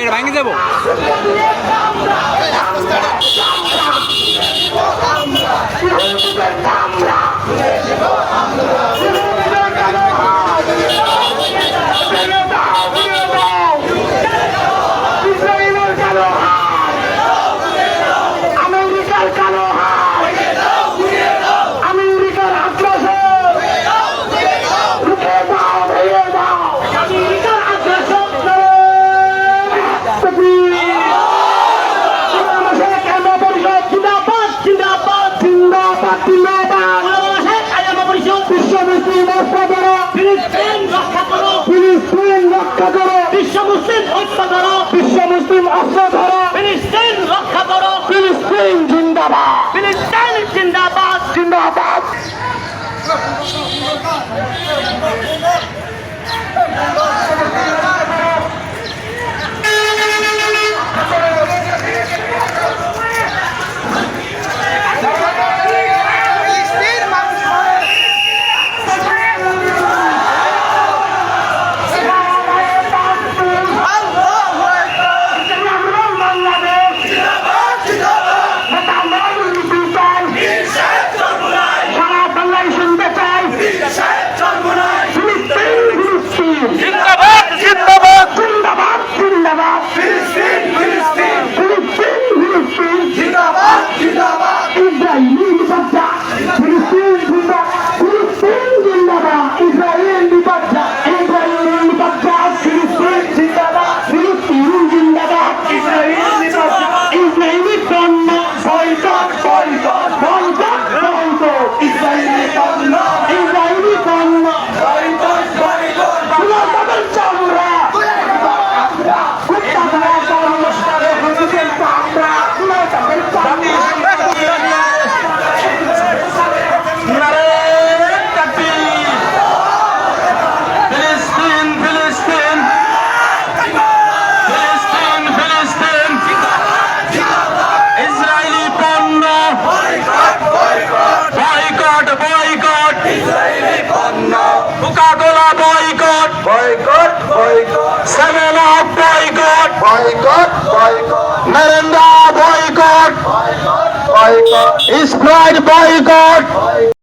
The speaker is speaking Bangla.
বাইরে ভাঙে যাব। ফিলিস্তিন রক্ষা করো। ফিলিস্তিন রক্ষা করো। বিশ্ব মুসলিম ঐক্য করো। বিশ্ব মুসলিম অস্ত্র ধরো ফিলিস্তিন রক্ষা করো। ফিলিস্তিন জিন্দাবাদ। ফিলিস্তিন জিন্দাবাদ। জিন্দাবাদ। জিন্দাবাদ boycott boycott. Coca Cola boycott. Boycott boycott. Seven Up boycott. Boycott boycott. Mirinda boycott. Boycott Sprite boycott.